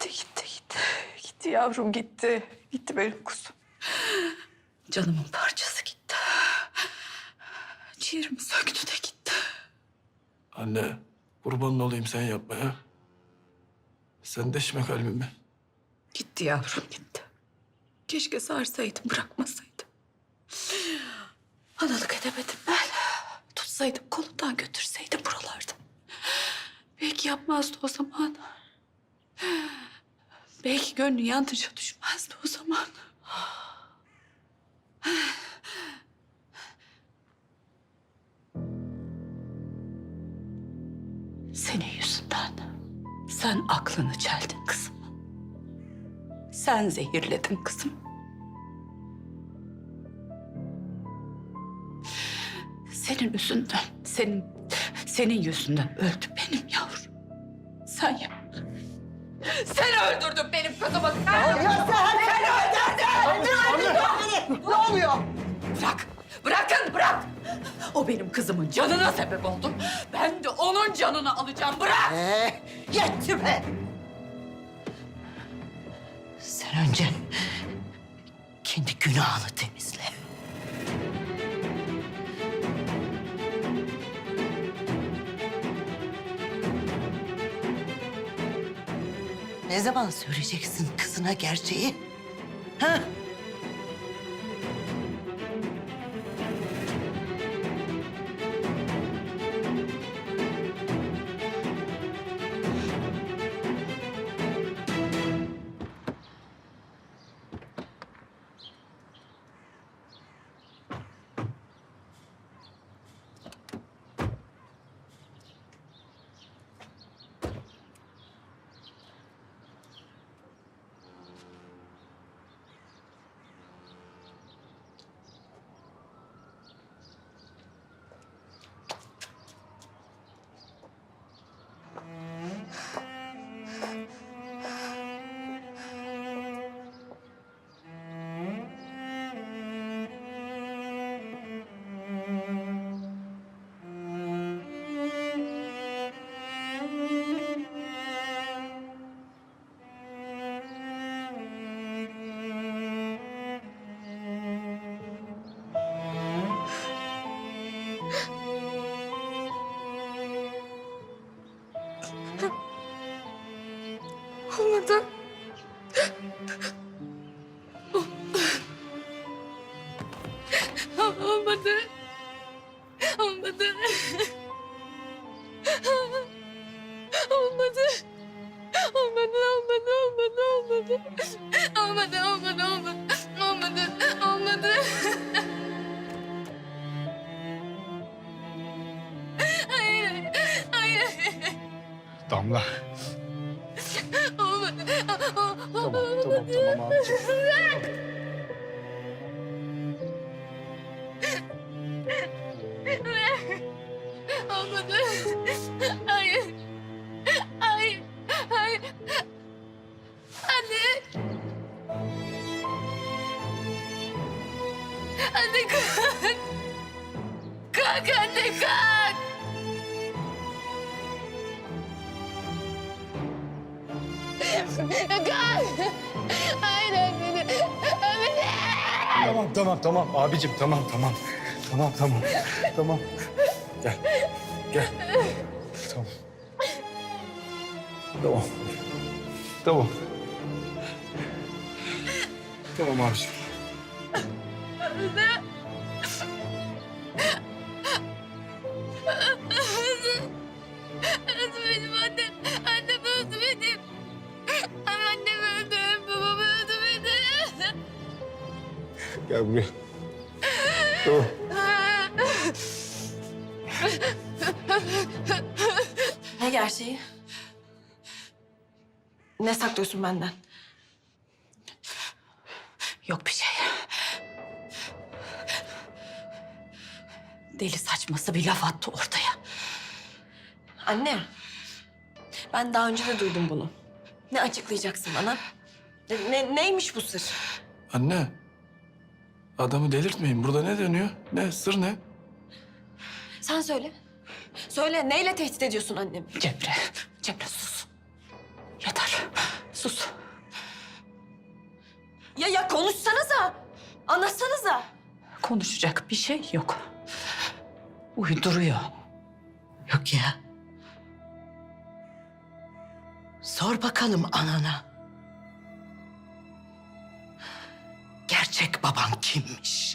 Gitti, gitti, gitti. Gitti yavrum gitti. Gitti benim kuzum. Canımın parçası gitti. Ciğerimi söktü de gitti. Anne, kurbanın olayım sen yapma ya. Sen deşme kalbimi. Gitti yavrum gitti. Keşke sarsaydım, bırakmasaydım. Analık edemedim ben. Tutsaydım kolundan götürseydim buralardan. Belki yapmazdı o zaman. Belki gönlü yanlışa düşmezdi o zaman. Senin yüzünden. Sen aklını çeldin kızım. Sen zehirledin kızım. Senin yüzünden, senin senin yüzünden öldü benim yavrum. Sen yap. Sen öldürdün benim kızımı. Sen Ne oluyor? Bırak, bırakın, bırak. O benim kızımın canına sebep oldu. Ben de onun canını alacağım. Bırak. Ee, yetti be! Sen önce kendi günahını temizle. Ne zaman söyleyeceksin kızına gerçeği? Ha? Olmadı. Olmadı. Olmadı. Olmadı, olmadı, olmadı, olmadı. Olmadı, olmadı, olmadı. Olmadı, olmadı. Hayır, hayır. Damla. Olmadı. Tamam, tamam, tamam abiciğim. Olmadı. Hayır. Hayır. Hayır. Anne. Anne kalk. Kalk anne kalk. Kalk. Hayır anne. Anne. Tamam, tamam, tamam. Abicim, tamam, tamam. Tamam, tamam. Tamam. Gel, gel. Tamam. Tamam. Tamam. Tamam abiciğim. Öldü benim annem. Annem öldü benim. Annem öldü. Babam öldü benim. Gel buraya. Tamam. Ne gerçeği? Ne saklıyorsun benden? Yok bir şey. Deli saçması bir laf attı ortaya. Anne. Ben daha önce de duydum bunu. Ne açıklayacaksın bana? Ne, ne- neymiş bu sır? Anne, adamı delirtmeyin. Burada ne dönüyor? Ne, sır ne? Sen söyle. Söyle neyle tehdit ediyorsun annemi? Cemre, Cemre sus. Yeter. Sus. Ya ya konuşsanıza. Anlatsanıza. Konuşacak bir şey yok. Uyduruyor. Yok ya. Sor bakalım anana. Gerçek baban kimmiş?